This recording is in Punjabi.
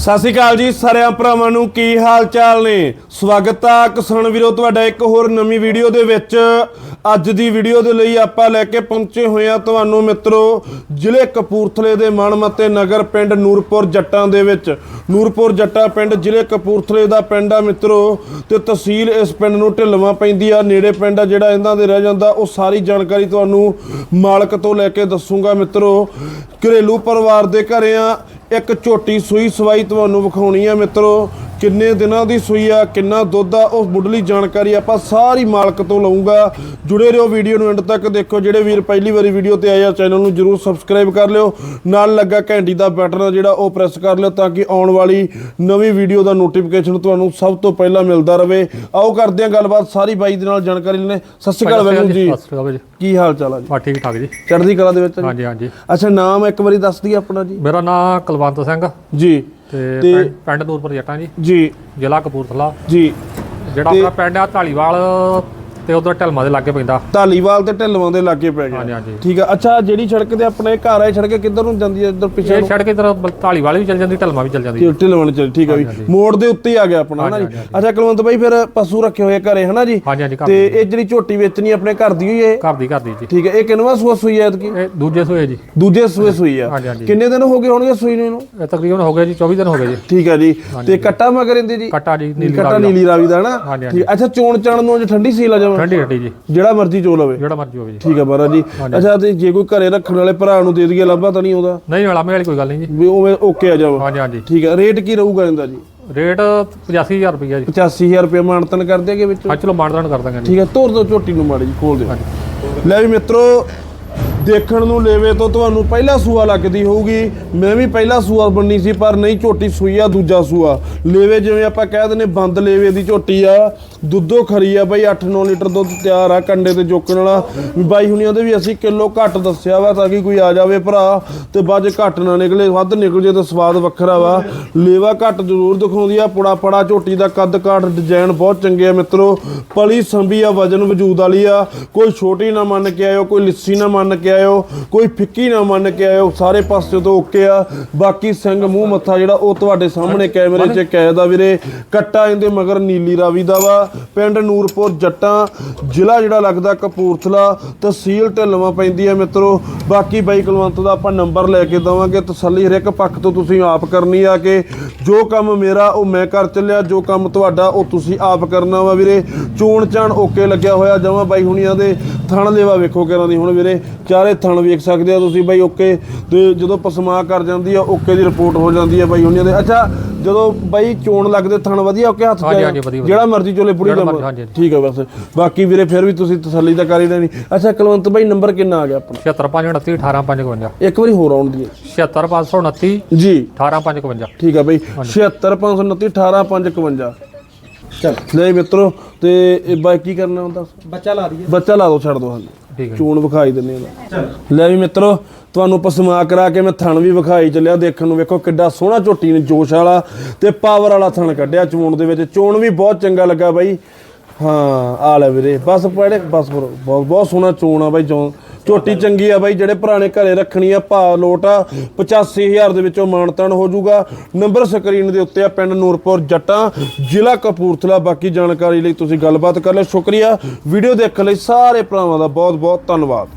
ਸਤਿ ਸ਼੍ਰੀ ਅਕਾਲ ਜੀ ਸਾਰਿਆਂ ਭਰਾਵਾਂ ਨੂੰ, ਕੀ ਹਾਲ ਚਾਲ ਨੇ? ਸਵਾਗਤ ਆ ਕਿਸਾਨ ਵੀਰੋ, ਤੁਹਾਡਾ ਇੱਕ ਹੋਰ ਨਵੀਂ ਵੀਡੀਓ ਦੇ ਵਿੱਚ। ਅੱਜ ਦੀ ਵੀਡੀਓ ਦੇ ਲਈ ਆਪਾਂ ਲੈ ਕੇ ਪਹੁੰਚੇ ਹੋਏ ਆ ਤੁਹਾਨੂੰ ਮਿੱਤਰੋ, ਜ਼ਿਲ੍ਹੇ ਕਪੂਰਥਲੇ ਦੇ ਮਨਮੱਤੇ ਨਗਰ ਪਿੰਡ ਨੂਰਪੁਰ ਜੱਟਾਂ ਦੇ ਵਿੱਚ। ਨੂਰਪੁਰ ਜੱਟਾ ਪਿੰਡ, ਜ਼ਿਲ੍ਹੇ ਕਪੂਰਥਲੇ ਦਾ ਪਿੰਡ ਆ ਮਿੱਤਰੋ, ਤੇ ਤਹਿਸੀਲ ਇਸ ਪਿੰਡ ਨੂੰ ਢਿੱਲਵਾਂ ਪੈਂਦੀ ਆ। ਨੇੜੇ ਪਿੰਡ ਆ ਜਿਹੜਾ ਇਹਨਾਂ ਦੇ ਰਹਿ ਜਾਂਦਾ, ਉਹ ਸਾਰੀ ਜਾਣਕਾਰੀ ਤੁਹਾਨੂੰ ਮਾਲਕ ਤੋਂ ਲੈ ਕੇ ਦੱਸੂਗਾ ਮਿੱਤਰੋ। ਘਰੇਲੂ ਪਰਿਵਾਰ ਦੇ ਘਰੇ ਆ ਇੱਕ ਝੋਟੀ ਸੂਈ ਸਵਾਈ ਤੁਹਾਨੂੰ ਵਿਖਾਉਣੀ ਆ ਮਿੱਤਰੋ। ਕਿੰਨੇ ਦਿਨਾਂ ਦੀ ਸੂਈ ਆ ਕਿੰਨਾ ਦੁੱਧ ਆ ਉਹ ਮੁੱਢਲੀ ਜਾਣਕਾਰੀ ਆਪਾਂ ਸਾਰੀ ਮਾਲਕ ਤੋਂ ਲਵਾਂਗਾ ਜੁੜੇ ਰਹੋ ਵੀਡੀਓ ਨੂੰ ਐਂਡ ਤੱਕ ਦੇਖੋ ਜਿਹੜੇ ਵੀਰ ਪਹਿਲੀ ਵਾਰੀ ਵੀਡੀਓ ਤੇ ਆਏ ਆ ਚੈਨਲ ਨੂੰ ਜਰੂਰ ਸਬਸਕ੍ਰਾਈਬ ਕਰ ਲਿਓ। ਨਾਲ ਲੱਗਾ ਘੰਟੀ ਦਾ ਬਟਨ ਆ ਜਿਹੜਾ ਉਹ ਪ੍ਰੈਸ ਕਰ ਲਿਓ ਤਾਂ ਕਿ ਆਉਣ ਵਾਲੀ ਨਵੀਂ ਵੀਡੀਓ ਦਾ ਨੋਟੀਫਿਕੇਸ਼ਨ ਤੁਹਾਨੂੰ ਸਭ ਤੋਂ ਪਹਿਲਾਂ ਮਿਲਦਾ ਰਹੇ ਆਓ ਕਰਦੇ ਹਾਂ ਗੱਲਬਾਤ ਸਾਰੀ ਬਾਈ ਦੇ ਨਾਲ ਜਾਣਕਾਰੀ ਲੈਣੇ ਸਤਿ ਸ਼੍ਰੀ ਅਕਾਲ ਵੈਗੂ ਜੀ ਸਤਿ ਸ਼੍ਰੀ ਅਕਾਲ ਜੀ। ਕੀ ਹਾਲ ਚਾਲ ਆ ਜੀ? ਬਾ ਠੀਕ ਠਾਕ ਜੀ। ਚੜ੍ਹਦੀ ਕਲਾ ਦੇ ਵਿੱਚ ਆ? ਹਾਂਜੀ ਹਾਂਜੀ। ਅੱਛਾ ਨਾਮ ਇੱਕ ਵਾਰੀ ਦੱਸ ਦਈਏ ਆਪਣਾ ਜੀ। ਮੇਰਾ ਨਾਮ ਕੁਲਵੰਤ ਸਿੰਘ। ਜੀ। ਤੇ ਪਿੰਡ- ਨੂਰਪੁਰ ਜੱਟਾਂ ਜੀ। ਜੀ। ਜ਼ਿਲ੍ਹਾ ਕਪੂਰਥਲਾ। ਜੀ। ਜਿਹੜਾ ਆਪਣਾ ਪਿੰਡ ਆ ਢਾਲੀਵਾਲ ਤੇ ਉਧਰ ਢਲਮਾ ਦੇ ਲਾਗੇ ਪੈਂਦਾ। ਧਾਲੀਵਾਲ ਤੇ ਢਿੱਲਵਾਂ ਦੇ ਲਾਗੇ ਪੈ ਹਾਂਜੀ ਗਿਆ। ਹਾਂਜੀ ਠੀਕ ਆ। ਅੱਛਾ ਜਿਹੜੀ ਸੜਕ ਤੇ ਆਪਣੇ ਘਰ ਹੈ ਸੜਕ ਕਿੱਧਰ ਨੂੰ ਜਾਂਦੀ ਹੈ ਇੱਧਰ ਪਿੱਛੇ ਇਹ ਛੱਡ ਕੇ ਇਧਰ ਢਾਲੀਵਾਲ ਵੀ ਚੱਲ ਜਾਂਦੀ ਢਲਮਾ ਵੀ ਚੱਲ ਜਾਂਦੀ। ਨੂੰ ਢਿੱਲਵਾਂ ਚੱਲ ਠੀਕ ਆ ਵੀ। ਮੋੜ ਦੇ ਉੱਤੇ ਹੀ ਆ ਗਿਆ ਆਪਣਾ ਹਨਾ ਜੀ। ਅੱਛਾ ਕੁਲਵੰਤ ਬਾਈ ਫਿਰ ਪਸ਼ੂ ਰੱਖੇ ਹੋਏ ਘਰੇ ਹਨਾ ਜੀ? ਹਾਂਜੀ ਹਾਂਜੀ ਘਰ ਤੇ ਇਹ ਜਿਹੜੀ ਝੋਟੀ ਵੇਚਣੀ ਆਪਣੇ ਘਰ ਦੀ ਹੋਈ ਹੈ ਘਰ ਦੀ ਘਰ ਦੀ ਜੀ। ਠੀਕ ਹੈ ਇਹ ਕਿੰਨਵਾ ਸੂਆ ਸੂਈ ਹੈ ਐਤਕੀ? ਇਹ ਦੂਜੇ ਸੂਏ ਜੀ। ਦੂਜੇ ਸੂਏ ਸੂਈ ਆ। ਹਾਂਜੀ, ਹਾਂਜੀ। ਕਿੰਨੇ ਦਿਨ ਹੋ ਗਏ ਹੋਣਗੇ ਸੂਈ ਨੂੰ ਇਹਨੂੰ? ਇਹ ਤਕਰੀਬਨ ਹੋ ਗਏ ਜੀ 24 ਦਿਨ ਹੋ ਗਏ ਜੀ। ਠੀਕ ਹੈ ਜੀ। ਤੇ ਕੱਟਾ ਮਗਰ ਇਹਦੇ ਜੀ? ਕੱਟਾ ਜੀ ਨੀਲੀ ਕੱਟਾ ਰਾਵੀ ਦਾ। ਨੀਲੀ ਰਾਵੀ ਦਾ ਹਨਾ? ਹਾਂਜੀ, ਹਾਂਜੀ। ਠੀਕ ਅੱਛਾ ਚੋਣ ਚਾਣ ਨੂੰ ਅੱਜ ਠੰਡੀ ਸੀ ਲਾ ਜਾਵਾਂ? ਠੰਡੀ ਠੰਡੀ ਜੀ। ਜਿਹੜਾ ਮਰਜ਼ੀ ਚੋ ਲਵੇ। ਜਿਹੜਾ ਮਰਜ਼ੀ ਹੋਵੇ ਜੀ। ਠੀਕ ਹੈ ਮਹਾਰਾਜ ਜੀ। ਅੱਛਾ ਤੇ ਜੇ ਕੋਈ ਘਰੇ ਰੱਖਣ ਵਾਲੇ ਭਰਾ ਨੂੰ ਦੇ ਦਈਏ ਲੱਭਾ ਤਾਂ ਨਹੀਂ ਆਉਂਦਾ ਨਹੀਂ ਲਾਮੇ ਵਾਲੀ ਕੋਈ ਗੱਲ ਨਹੀਂ ਜੀ। ਵੀ ਉਵੇਂ ਓਕੇ ਆ ਜਾਵਾ ਹਾਂਜੀ ਹਾਂਜੀ। ਠੀਕ ਹੈ ਰੇਟ ਕੀ ਰਹੂਗਾ ਇਹਦਾ ਜੀ? ਰੇਟ 85000 ਰੁਪਈਆ ਜੀ। 85000 ਰੁਪਏ ਮਾਨਤਨ ਕਰ ਦੇਗੇ ਵਿੱਚ? ਹਾਂ ਚਲੋ ਮਾਨਦਾਨ ਕਰ ਦਾਂਗੇ ਠੀਕ ਹੈ ਤੋਰ ਦੋ ਝੋਟੀ ਨੂੰ ਮਾੜੀ ਜੀ ਖੋਲ ਦਿਓ। ਲੈ ਵੀ ਮਿੱਤਰੋ ਦੇਖਣ ਨੂੰ ਲੇਵੇ ਤੋਂ ਤੁਹਾਨੂੰ ਪਹਿਲਾ ਸੂਆ ਲੱਗਦੀ ਹੋਊਗੀ। ਮੈਂ ਵੀ ਪਹਿਲਾ ਸੂਆ ਬੰਨੀ ਸੀ, ਪਰ ਨਹੀਂ, ਝੋਟੀ ਸੂਈ ਆ, ਦੂਜਾ ਸੂਆ। ਲੇਵੇ ਜਿਵੇਂ ਆਪਾਂ ਕਹਿ ਦਿੰਦੇ ਬੰਦ ਲੇਵੇ ਦੀ ਝੋਟੀ ਆ। ਦੁੱਧੋ ਖਰੀ ਆ ਬਈ 8-9 ਲੀਟਰ ਦੁੱਧ ਤਿਆਰ ਆ ਕੰਡੇ ਤੇ ਜੋਕਣ ਵਾਲਾ। ਬਾਈ ਹੁਣੀ ਦੇ ਵੀ ਅਸੀਂ ਕਿਲੋ ਘੱਟ ਦੱਸਿਆ ਵਾ ਤਾਂ ਕਿ ਕੋਈ ਆ ਜਾਵੇ ਭਰਾ, ਤੇ ਬਾਅਦ 'ਚ ਘੱਟ ਨਾ ਨਿਕਲੇ, ਵੱਧ ਨਿਕਲ ਜੇ ਤਾਂ ਸਵਾਦ ਵੱਖਰਾ ਵਾ। ਲੇਵਾ ਘੱਟ ਜ਼ਰੂਰ ਦਿਖਾਉਂਦੀ ਆ, ਪੁੜਾ ਪੜਾ ਝੋਟੀ ਦਾ ਕੱਦ ਕਾਠ ਡਿਜ਼ਾਈਨ ਬਹੁਤ ਚੰਗੇ ਆ ਮਿੱਤਰੋ। ਪਲੀ ਸੰਭੀ ਆ, ਵਜਨ ਵਜੂਦ ਵਾਲੀ ਆ। ਕੋਈ ਛੋਟੀ ਨਾ ਮੰਨ ਕੇ ਆਇਓ, ਕੋਈ ਲਿੱਸੀ ਨਾ ਮੰਨ ਕੇ ਆਇਓ ਕੋਈ ਫਿੱਕੀ ਨਾ ਮੰਨ ਕੇ ਆਇਓ ਸਾਰੇ ਪਾਸੇ ਤੋਂ ਓਕੇ ਆ। ਬਾਕੀ ਸਿੰਘ ਮੂੰਹ ਮੱਥਾ ਜਿਹੜਾ ਉਹ ਤੁਹਾਡੇ ਸਾਹਮਣੇ ਕੈਮਰੇ 'ਚ ਕੈਦ ਆ ਵੀਰੇ। ਕੱਟਾ ਇਹਦੇ ਮਗਰ ਨੀਲੀ ਰਾਵੀ ਦਾ ਵਾ। ਪਿੰਡ ਨੂਰਪੁਰ ਜੱਟਾਂ ਜ਼ਿਲ੍ਹਾ ਜਿਹੜਾ ਲੱਗਦਾ ਕਪੂਰਥਲਾ ਤਹਿਸੀਲ ਢਿੱਲਵਾਂ ਪੈਂਦੀ ਆ ਮਿੱਤਰੋ। ਬਾਕੀ ਬਾਈ ਕੁਲਵੰਤ ਦਾ ਆਪਾਂ ਨੰਬਰ ਲੈ ਕੇ ਦਵਾਂਗੇ। ਤਸੱਲੀ ਹਰ ਇੱਕ ਪੱਖ ਤੋਂ ਤੁਸੀਂ ਆਪ ਕਰਨੀ ਆ ਕਿ। ਜੋ ਕੰਮ ਮੇਰਾ ਉਹ ਮੈਂ ਕਰ ਚੱਲਿਆ। ਜੋ ਕੰਮ ਤੁਹਾਡਾ ਉਹ ਤੁਸੀਂ ਆਪ ਕਰਨਾ ਵਾ ਵੀਰੇ। ਚੋਣ ਚਾਣ ਓਕੇ ਲੱਗਿਆ ਹੋਇਆ ਜਮਾ ਬਾਈ ਹੁਣੀਆਂ ਦੇ। ਥਣ ਲੇਵਾ ਵੇਖੋ ਕਿਹਨਾਂ ਦੀ ਹੁਣ ਵੀਰੇ। ਚਾਰੇ ਥਣ ਵੇਖ ਸਕਦੇ ਆ ਤੁਸੀਂ ਬਾਈ ਓਕੇ ਤੇ ਜਦੋਂ ਪਸਮਾ ਕਰ ਜਾਂਦੀ ਆ ਓਕੇ ਦੀ ਰਿਪੋਰਟ ਹੋ ਜਾਂਦੀ ਆ ਬਾਈ ਹੁਣੀਆਂ ਦੇ। ਅੱਛਾ ਜਦੋਂ ਬਾਈ ਚੋਣ ਲੱਗਦੇ ਥਣ ਵਧੀਆ ਓਕੇ ਹੱਥ 'ਚ। ਜਿਹੜਾ ਮਰਜ਼ੀ ਚੋਲੇ ਪੂਰੀ ਹਾਂਜੀ। ਠੀਕ ਆ ਬਸ। ਬਾਕੀ ਵੀਰੇ ਫਿਰ ਵੀ ਤੁਸੀਂ ਤਸੱਲੀ ਤਾਂ ਕਰ ਹੀ ਲੈਣੀ। ਅੱਛਾ ਕੁਲਵੰਤ ਬਾਈ ਨੰਬਰ ਕਿੰਨਾ ਆ ਗਿਆ ਆਪਣਾ? 76529 18552 ਇੱਕ ਵਾਰੀ ਹੋਰ ਆਉਣ ਦੀ 76529 ਜੀ। 18552 ਠੀਕ ਆ ਬਈ। 76529 18552 ਚਲ। ਲੈ ਮਿੱਤਰੋ ਤੇ ਇਹ ਬਾਈ ਕੀ ਕਰਨਾ ਹੁੰਦਾ? ਬੱਚਾ ਲਾ ਦਈਏ। ਬੱਚਾ ਲਾ ਦੋ ਛੱਡ ਦੋ ਹਾਂਜੀ ਹੈ ਚੂਣ ਵਿਖਾਈ ਦਿੰਨੇ ਆ। ਲੈ ਵੀ ਮਿੱਤਰੋ ਤੁਹਾਨੂੰ ਪਸਮਾ ਕਰਾ ਕੇ ਮੈਂ ਥਣ ਵੀ ਵਿਖਾਈ ਚੱਲਿਆ। ਦੇਖਣ ਨੂੰ ਵੇਖੋ ਕਿੱਡਾ ਸੋਹਣਾ ਝੋਟੀ ਨੇ ਜੋਸ਼ ਵਾਲਾ ਤੇ ਪਾਵਰ ਵਾਲਾ ਥਣ ਕੱਢਿਆ ਚੂਣ ਦੇ ਵਿੱਚ। ਚੂਣ ਵੀ ਬਹੁਤ ਚੰਗਾ ਲੱਗਾ ਬਾਈ। ਹਾਂ ਆ ਲੈ ਵੀਰੇ ਬਸ ਪੜੇ ਬਸ ਬਹੁਤ ਬਹੁਤ ਸੋਹਣਾ ਚੂਣ ਆ ਬਾਈ ਚੋਣ ਝੋਟੀ ਚੰਗੀ ਆ ਬਾਈ ਜਿਹੜੇ ਪੁਰਾਣੇ ਘਰੇ ਰੱਖਣੀ ਆ ਭਾ ਲੋਟ ਆ 85000 ਦੇ ਵਿੱਚੋਂ ਮਾਨਤਨ ਹੋ ਜਾਊਗਾ। ਨੰਬਰ ਸਕਰੀਨ ਦੇ ਉੱਤੇ ਆ ਪਿੰਡ ਨੂਰਪੁਰ ਜੱਟਾਂ ਜ਼ਿਲ੍ਹਾ ਕਪੂਰਥਲਾ ਬਾਕੀ ਜਾਣਕਾਰੀ ਲਈ ਤੁਸੀਂ ਗੱਲਬਾਤ ਕਰ ਲਿਓ। ਸ਼ੁਕਰੀਆ। ਵੀਡੀਓ ਦੇਖਣ ਲਈ ਸਾਰੇ ਭਰਾਵਾਂ ਦਾ ਬਹੁਤ ਬਹੁਤ ਧੰਨਵਾਦ।